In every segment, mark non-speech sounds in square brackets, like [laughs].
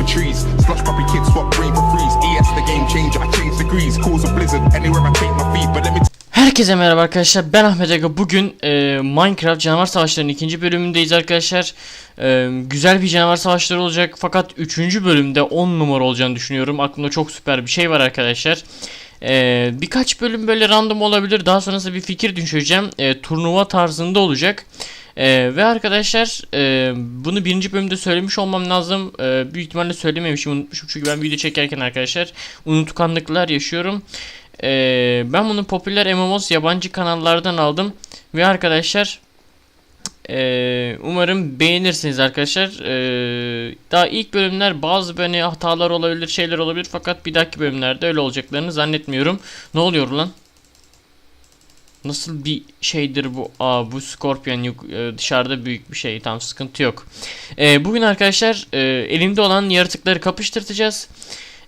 for trees. Slush puppy kids swap green for freeze. ES the game changer, I change degrees. Cause a blizzard anywhere I take my feet. But let me Herkese merhaba arkadaşlar ben Ahmet Aga bugün e, Minecraft Canavar Savaşları'nın ikinci bölümündeyiz arkadaşlar E, Güzel bir canavar savaşları olacak fakat üçüncü bölümde 10 numara olacağını düşünüyorum aklımda çok süper bir şey var arkadaşlar E, Birkaç bölüm böyle random olabilir daha sonrasında bir fikir düşüreceğim E, Turnuva tarzında olacak ee, ve arkadaşlar e, bunu birinci bölümde söylemiş olmam lazım. Ee, büyük ihtimalle söylememişim unutmuşum çünkü ben video çekerken arkadaşlar unutkanlıklar yaşıyorum. Ee, ben bunu popüler MMOs yabancı kanallardan aldım ve arkadaşlar ee, umarım beğenirsiniz arkadaşlar. Ee, daha ilk bölümler bazı böyle hatalar olabilir, şeyler olabilir fakat bir dahaki bölümlerde öyle olacaklarını zannetmiyorum. Ne oluyor lan? Nasıl bir şeydir bu? Aa bu Scorpion e, dışarıda büyük bir şey. Tam sıkıntı yok. Ee, bugün arkadaşlar e, elimde olan yaratıkları kapıştıracağız.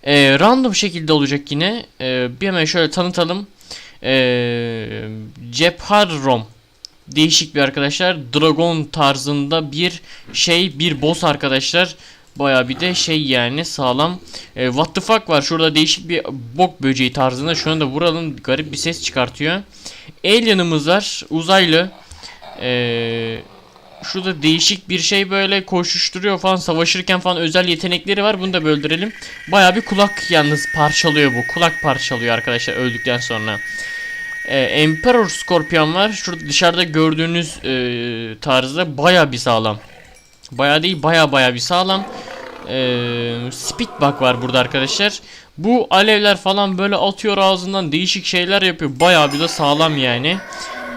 Ee, random şekilde olacak yine. Ee, bir hemen şöyle tanıtalım. Ee, Cepharom değişik bir arkadaşlar. Dragon tarzında bir şey, bir boss arkadaşlar. Baya bir de şey yani sağlam. Ee, what the fuck var şurada değişik bir bok böceği tarzında. Şuna da vuralım garip bir ses çıkartıyor. Alien'ımız var uzaylı. Ee, şurada değişik bir şey böyle koşuşturuyor falan savaşırken falan özel yetenekleri var. Bunu da böldürelim. Baya bir kulak yalnız parçalıyor bu. Kulak parçalıyor arkadaşlar öldükten sonra. Ee, Emperor Scorpion var. Şurada dışarıda gördüğünüz e, tarzda baya bir sağlam. Baya değil baya baya bir sağlam. Ee, Speedbug var burada arkadaşlar. Bu alevler falan böyle atıyor ağzından değişik şeyler yapıyor. Baya bir de sağlam yani.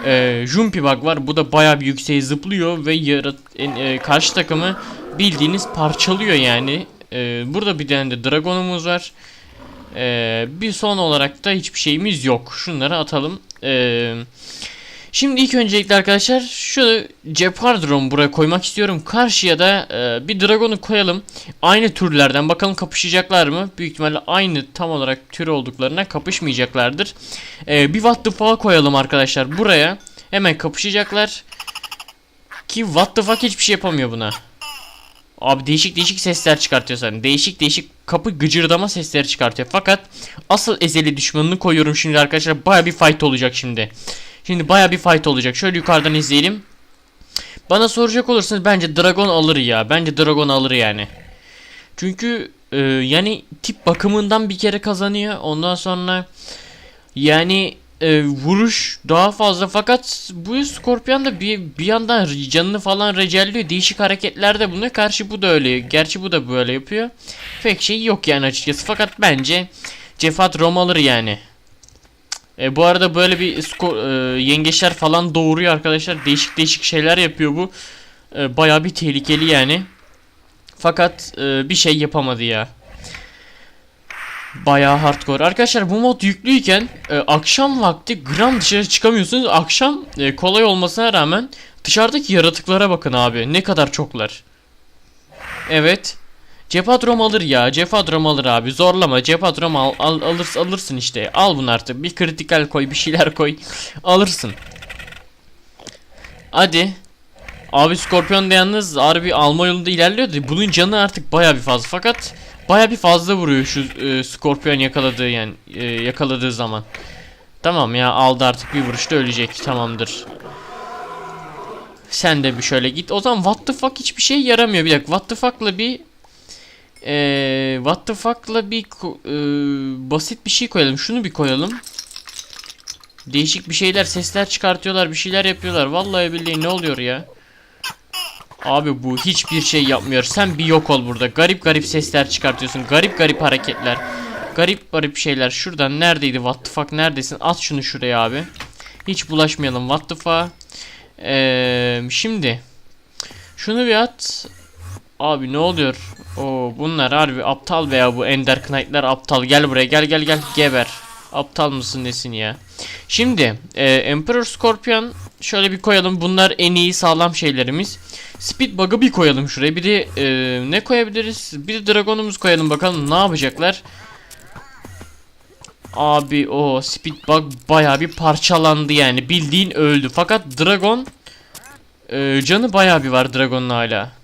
Ee, Jumpy Bug var. Bu da baya bir yükseğe zıplıyor ve yarat en- e, karşı takımı bildiğiniz parçalıyor yani. Ee, burada bir tane de Dragon'umuz var. Ee, bir son olarak da hiçbir şeyimiz yok. Şunları atalım. Ee, şimdi ilk öncelikle arkadaşlar şu Jeopardron buraya koymak istiyorum. Karşıya da e, bir Dragon'u koyalım. Aynı türlerden bakalım kapışacaklar mı? Büyük ihtimalle aynı tam olarak tür olduklarına kapışmayacaklardır. Ee, bir What the fuck koyalım arkadaşlar buraya. Hemen kapışacaklar. Ki What the fuck hiçbir şey yapamıyor buna. Abi değişik değişik sesler çıkartıyor sana. Değişik değişik kapı gıcırdama sesleri çıkartıyor. Fakat asıl ezeli düşmanını koyuyorum şimdi arkadaşlar. Baya bir fight olacak şimdi. Şimdi baya bir fight olacak. Şöyle yukarıdan izleyelim. Bana soracak olursanız bence Dragon alır ya. Bence Dragon alır yani. Çünkü e, yani tip bakımından bir kere kazanıyor. Ondan sonra yani e, vuruş daha fazla fakat bu Scorpion da bir, bir yandan canını falan recelliyor. Değişik hareketlerde bulunuyor. Karşı bu da öyle. Gerçi bu da böyle yapıyor. Pek şey yok yani açıkçası. Fakat bence Cefat Rom alır yani. E, bu arada böyle bir sko- e, yengeçler falan doğuruyor arkadaşlar. Değişik değişik şeyler yapıyor bu. E, Baya bir tehlikeli yani. Fakat e, bir şey yapamadı ya. Bayağı hardcore. Arkadaşlar bu mod yüklüyken e, akşam vakti gram dışarı çıkamıyorsunuz. Akşam e, kolay olmasına rağmen dışarıdaki yaratıklara bakın abi. Ne kadar çoklar. Evet. Cephatrom alır ya. Cephatrom alır abi. Zorlama. Cephatrom al, al, alır, alırsın işte. Al bunu artık. Bir kritikal koy. Bir şeyler koy. [laughs] Alırsın. Hadi. Abi Scorpion da yalnız harbi alma yolunda ilerliyordu. Bunun canı artık baya bir fazla. Fakat baya bir fazla vuruyor şu e, Scorpion yakaladığı yani e, yakaladığı zaman. Tamam ya aldı artık bir vuruşta ölecek. Tamamdır. Sen de bir şöyle git. O zaman what the fuck hiçbir şey yaramıyor. Bir dakika what the fuck'la bir eee what the fuck'la bir eee, basit bir şey koyalım. Şunu bir koyalım. Değişik bir şeyler sesler çıkartıyorlar bir şeyler yapıyorlar. Vallahi billahi ne oluyor ya? Abi bu hiçbir şey yapmıyor. Sen bir yok ol burada. Garip garip sesler çıkartıyorsun. Garip garip hareketler. Garip garip şeyler. Şuradan neredeydi? What the fuck neredesin? At şunu şuraya abi. Hiç bulaşmayalım. What the fuck. Ee, şimdi. Şunu bir at. Abi ne oluyor? Oo bunlar harbi aptal veya bu Ender Knight'lar aptal. Gel buraya gel gel gel geber. Aptal mısın nesin ya? Şimdi e, Emperor Scorpion şöyle bir koyalım. Bunlar en iyi sağlam şeylerimiz. Speed Bug'ı bir koyalım şuraya. Bir de e, ne koyabiliriz? Bir de Dragon'umuz koyalım bakalım ne yapacaklar. Abi o Speed Bug baya bir parçalandı yani. Bildiğin öldü. Fakat Dragon e, canı baya bir var Dragon'un hala.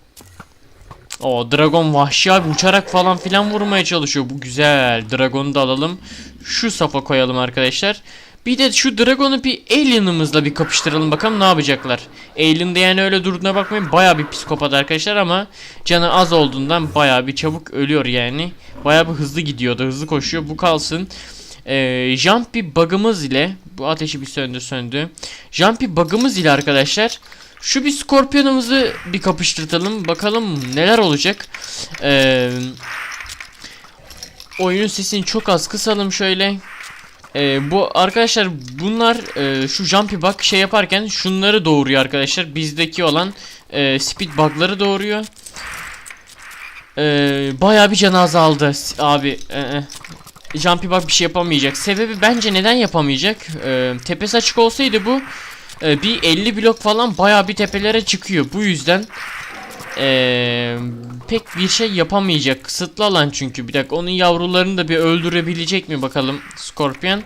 O Dragon vahşi abi uçarak falan filan vurmaya çalışıyor. Bu güzel. Dragon'u da alalım. Şu safa koyalım arkadaşlar. Bir de şu Dragon'u bir Alien'ımızla bir kapıştıralım bakalım ne yapacaklar. Alien'da yani öyle durduğuna bakmayın baya bir psikopat arkadaşlar ama canı az olduğundan baya bir çabuk ölüyor yani. Baya bir hızlı gidiyordu hızlı koşuyor bu kalsın. Ee, Jumpy bug'ımız ile bu ateşi bir söndü söndü. Jumpy bug'ımız ile arkadaşlar şu bir Scorpion'umuzu bir kapıştırtalım bakalım neler olacak. Ee, oyunun sesini çok az kısalım şöyle. Ee, bu arkadaşlar bunlar e, şu jumpy bug şey yaparken şunları doğuruyor arkadaşlar. Bizdeki olan e, speed bug'ları doğuruyor. Ee, bayağı bir canı azaldı S- abi. e, e. Jumpy bug bir şey yapamayacak. Sebebi bence neden yapamayacak? Ee, tepesi açık olsaydı bu e, bir 50 blok falan bayağı bir tepelere çıkıyor. Bu yüzden ee, pek bir şey yapamayacak. Kısıtlı alan çünkü. Bir dakika onun yavrularını da bir öldürebilecek mi bakalım Scorpion.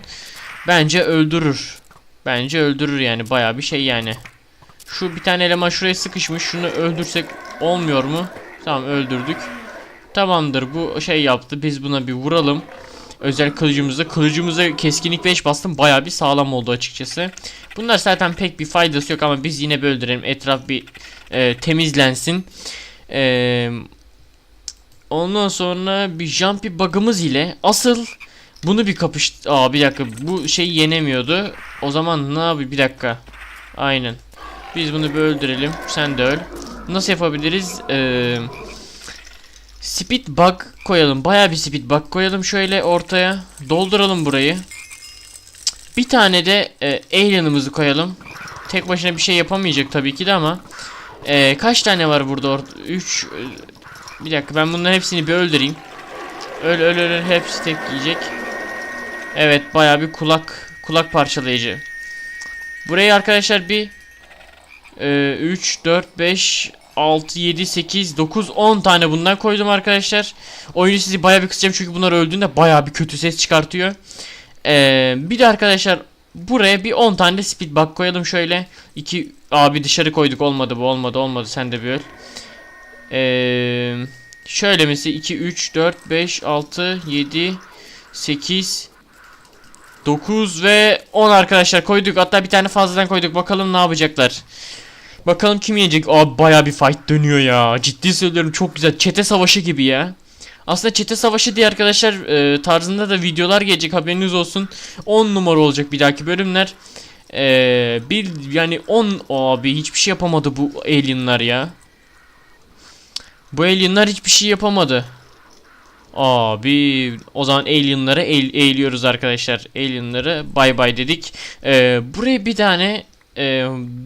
Bence öldürür. Bence öldürür yani bayağı bir şey yani. Şu bir tane eleman şuraya sıkışmış. Şunu öldürsek olmuyor mu? Tamam öldürdük. Tamamdır bu şey yaptı. Biz buna bir vuralım. Özel kılıcımızda. Kılıcımıza keskinlik 5 bastım. Bayağı bir sağlam oldu açıkçası. Bunlar zaten pek bir faydası yok ama biz yine bir öldürelim. Etraf bir e, temizlensin. E, ondan sonra bir jumpy bug'ımız ile asıl bunu bir kapış... Aa bir dakika bu şey yenemiyordu. O zaman ne abi bir dakika. Aynen. Biz bunu bir öldürelim. Sen de öl. Nasıl yapabiliriz? Eee... Speed bug koyalım. Baya bir speed bug koyalım şöyle ortaya. Dolduralım burayı. Bir tane de e, alien'ımızı koyalım. Tek başına bir şey yapamayacak tabii ki de ama. E, kaç tane var burada? 3 Bir dakika ben bunların hepsini bir öldüreyim. Öl öl öl hepsi tek yiyecek. Evet baya bir kulak kulak parçalayıcı. Burayı arkadaşlar bir e, 3 4 5 6 7 8 9 10 tane bundan koydum arkadaşlar. Oyunu sizi baya bir kısacağım çünkü bunlar öldüğünde baya bir kötü ses çıkartıyor. Ee, bir de arkadaşlar buraya bir 10 tane de speed bug koyalım şöyle. 2 abi dışarı koyduk olmadı bu olmadı olmadı sen de bir öl. Ee, şöyle mesela 2 3 4 5 6 7 8 9 ve 10 arkadaşlar koyduk. Hatta bir tane fazladan koyduk. Bakalım ne yapacaklar. Bakalım kim yenecek? Abi baya bir fight dönüyor ya. Ciddi söylüyorum çok güzel. Çete savaşı gibi ya. Aslında çete savaşı diye arkadaşlar e, tarzında da videolar gelecek haberiniz olsun. 10 numara olacak bir dahaki bölümler. E, bir yani 10 abi hiçbir şey yapamadı bu alienlar ya. Bu alienlar hiçbir şey yapamadı. Abi o zaman alienları eğ- eğiliyoruz arkadaşlar. Alienları bay bay dedik. E, buraya bir tane e,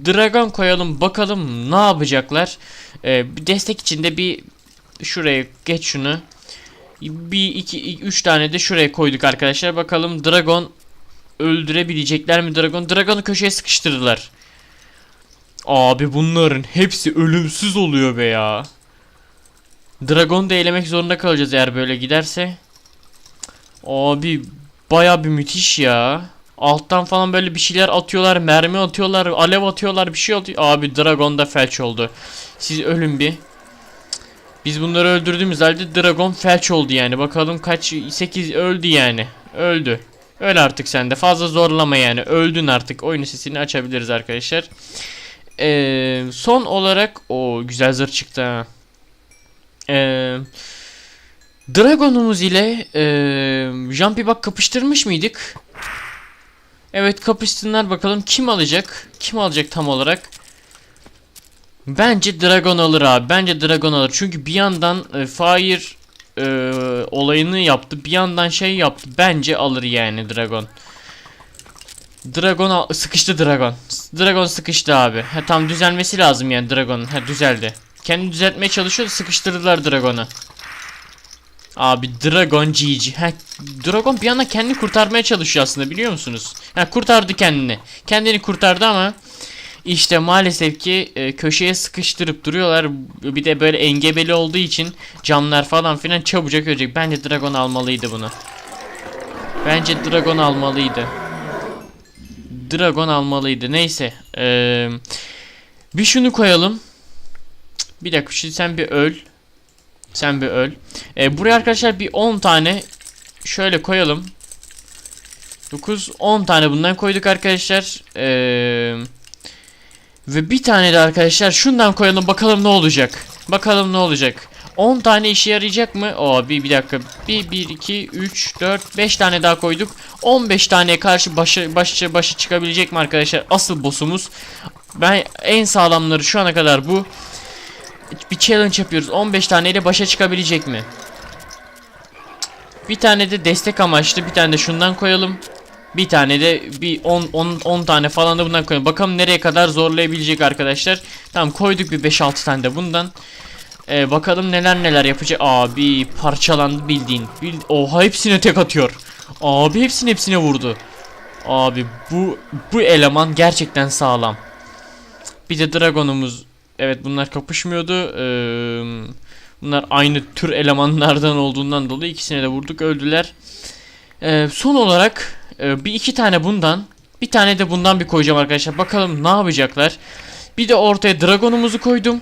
dragon koyalım bakalım ne yapacaklar. E, destek içinde bir şuraya geç şunu. Bir iki üç tane de şuraya koyduk arkadaşlar. Bakalım dragon öldürebilecekler mi dragon? Dragon'u köşeye sıkıştırdılar. Abi bunların hepsi ölümsüz oluyor be ya. Dragon'u da elemek zorunda kalacağız eğer böyle giderse. Abi baya bir müthiş ya. Alttan falan böyle bir şeyler atıyorlar, mermi atıyorlar, alev atıyorlar, bir şey atıyor. Abi Dragon da felç oldu. Siz ölün bir. Biz bunları öldürdüğümüz halde Dragon felç oldu yani. Bakalım kaç 8 öldü yani. Öldü. Öl artık sen de. Fazla zorlama yani. Öldün artık. Oyunu sesini açabiliriz arkadaşlar. Ee, son olarak o güzel zırh çıktı ha. Ee, Dragon'umuz ile ee, Jumpy bak kapıştırmış mıydık? Evet kapışsınlar bakalım kim alacak? Kim alacak tam olarak? Bence Dragon alır abi. Bence Dragon alır. Çünkü bir yandan e, Fire e, olayını yaptı. Bir yandan şey yaptı. Bence alır yani Dragon. Dragon al- sıkıştı Dragon. Dragon sıkıştı abi. Ha, tam düzelmesi lazım yani Dragon'un. Düzeldi. Kendi düzeltmeye çalışıyor. Sıkıştırdılar Dragon'u. Abi Dragon GG. Ha, Dragon bir anda kendini kurtarmaya çalışıyor aslında biliyor musunuz? Ha, kurtardı kendini. Kendini kurtardı ama işte maalesef ki e, köşeye sıkıştırıp duruyorlar. Bir de böyle engebeli olduğu için camlar falan filan çabucak ölecek. Bence Dragon almalıydı bunu. Bence Dragon almalıydı. Dragon almalıydı. Neyse. Eee bir şunu koyalım. Bir dakika şimdi sen bir öl. Sen bir öl. E, buraya arkadaşlar bir 10 tane şöyle koyalım. 9 10 tane bundan koyduk arkadaşlar. Eee ve bir tane de arkadaşlar şundan koyalım bakalım ne olacak. Bakalım ne olacak. 10 tane işe yarayacak mı? Oo bir, bir dakika. 1 1 2 3 4 5 tane daha koyduk. 15 taneye karşı başı başı başı çıkabilecek mi arkadaşlar? Asıl boss'umuz. Ben en sağlamları şu ana kadar bu. Challenge yapıyoruz. 15 taneyle başa çıkabilecek mi? Bir tane de destek amaçlı bir tane de şundan koyalım. Bir tane de bir 10 10 10 tane falan da bundan koyalım. Bakalım nereye kadar zorlayabilecek arkadaşlar. Tamam koyduk bir 5-6 tane de bundan. Ee, bakalım neler neler yapacak. Abi parçalandı bildiğin. Bil Oha hepsine tek atıyor. Abi hepsini hepsine vurdu. Abi bu bu eleman gerçekten sağlam. Bir de Dragon'umuz. Evet bunlar kapışmıyordu. Ee, bunlar aynı tür elemanlardan olduğundan dolayı ikisine de vurduk öldüler. Ee, son olarak e, bir iki tane bundan bir tane de bundan bir koyacağım arkadaşlar. Bakalım ne yapacaklar. Bir de ortaya Dragon'umuzu koydum.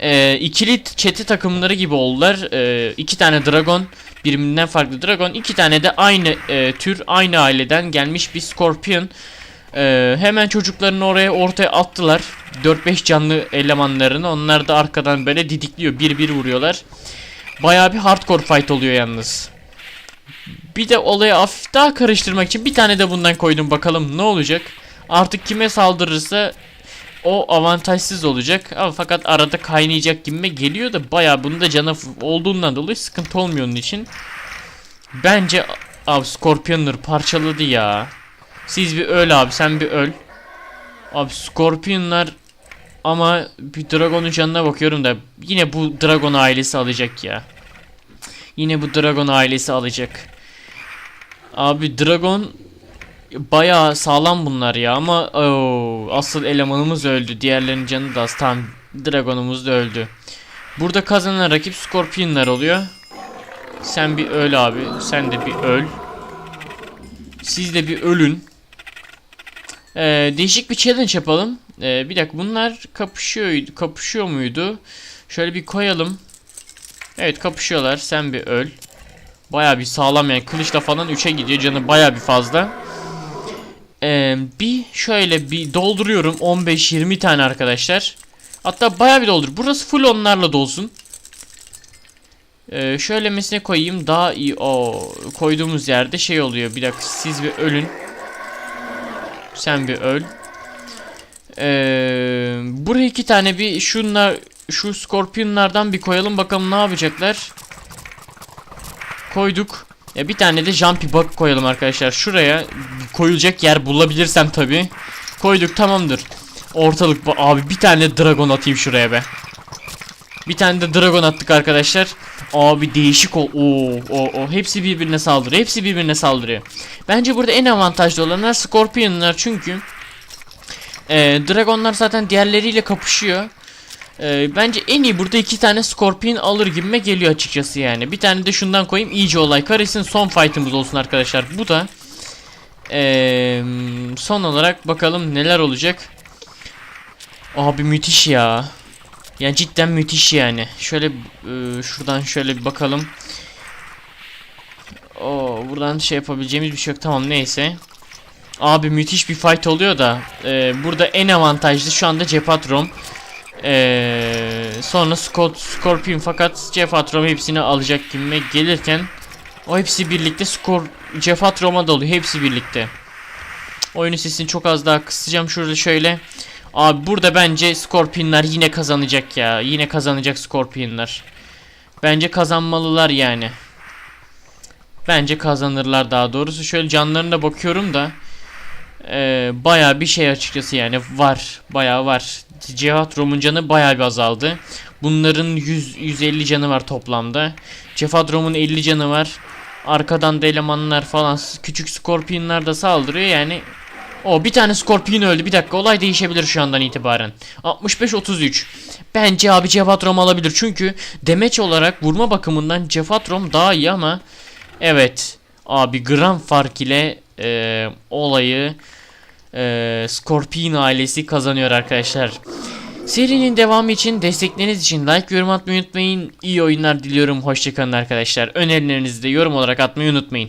Ee, ikili çete takımları gibi oldular. Ee, iki tane Dragon birbirinden farklı Dragon. iki tane de aynı e, tür aynı aileden gelmiş bir Scorpion. Ee, hemen çocuklarını oraya ortaya attılar. 4-5 canlı elemanlarını. Onlar da arkadan böyle didikliyor. Bir bir vuruyorlar. Bayağı bir hardcore fight oluyor yalnız. Bir de olayı hafif daha karıştırmak için bir tane de bundan koydum bakalım ne olacak. Artık kime saldırırsa o avantajsız olacak. Ama fakat arada kaynayacak gibime geliyor da bayağı bunun da canı f- olduğundan dolayı sıkıntı olmuyor onun için. Bence abi Scorpioner parçaladı ya. Siz bir öl abi sen bir öl. Abi Scorpionlar ama bir Dragon'un canına bakıyorum da yine bu Dragon ailesi alacak ya. Yine bu Dragon ailesi alacak. Abi Dragon bayağı sağlam bunlar ya ama oo, asıl elemanımız öldü. Diğerlerinin canı da az. Tamam Dragon'umuz da öldü. Burada kazanan rakip Scorpionlar oluyor. Sen bir öl abi. Sen de bir öl. Siz de bir ölün. Ee, değişik bir challenge yapalım. Ee, bir dakika bunlar kapışıyor kapışıyor muydu? Şöyle bir koyalım. Evet kapışıyorlar. Sen bir öl. Baya bir sağlam yani kılıçla falan 3'e gidiyor canı baya bir fazla. Ee, bir şöyle bir dolduruyorum 15-20 tane arkadaşlar. Hatta baya bir doldur. Burası full onlarla dolsun. Ee, şöyle mesine koyayım daha iyi. O koyduğumuz yerde şey oluyor. Bir dakika siz bir ölün. Sen bir öl. Ee, buraya iki tane bir şunlar şu skorpiyonlardan bir koyalım bakalım ne yapacaklar. Koyduk. Ya bir tane de jumpy bug koyalım arkadaşlar. Şuraya koyulacak yer bulabilirsem tabi. Koyduk tamamdır. Ortalık abi bir tane dragon atayım şuraya be. Bir tane de dragon attık arkadaşlar. Abi değişik o. Oo, o, o. Hepsi birbirine saldırıyor. Hepsi birbirine saldırıyor. Bence burada en avantajlı olanlar Scorpion'lar çünkü e, Dragonlar zaten diğerleriyle kapışıyor. E, bence en iyi burada iki tane Scorpion alır gibime geliyor açıkçası yani. Bir tane de şundan koyayım iyice olay karışsın son fight'ımız olsun arkadaşlar. Bu da e, son olarak bakalım neler olacak. Abi müthiş ya. Yani cidden müthiş yani. Şöyle e, şuradan şöyle bir bakalım. Oo, buradan şey yapabileceğimiz bir şey yok. Tamam neyse. Abi müthiş bir fight oluyor da e, burada en avantajlı şu anda Cepatrom. E, sonra Scott, Scorpion fakat Cepatrom hepsini alacak gibime gelirken o hepsi birlikte Skor Cefatrom'a doluyor hepsi birlikte. Oyunun sesini çok az daha kısacağım şurada şöyle. Abi burada bence Scorpion'lar yine kazanacak ya. Yine kazanacak Scorpion'lar. Bence kazanmalılar yani. Bence kazanırlar daha doğrusu. Şöyle canlarına bakıyorum da. E, baya bir şey açıkçası yani var. Baya var. Cevat Rom'un canı baya bir azaldı. Bunların 100 150 canı var toplamda. Cevat Rom'un 50 canı var. Arkadan da elemanlar falan küçük Scorpion'lar da saldırıyor yani o bir tane Scorpion öldü. Bir dakika olay değişebilir şu andan itibaren. 65-33. Bence abi Cefatrom alabilir. Çünkü demeç olarak vurma bakımından Cefatrom daha iyi ama evet abi gram fark ile e, olayı e, Scorpion ailesi kazanıyor arkadaşlar. Serinin devamı için destekleriniz için like yorum atmayı unutmayın. İyi oyunlar diliyorum. Hoşçakalın arkadaşlar. Önerilerinizi de yorum olarak atmayı unutmayın.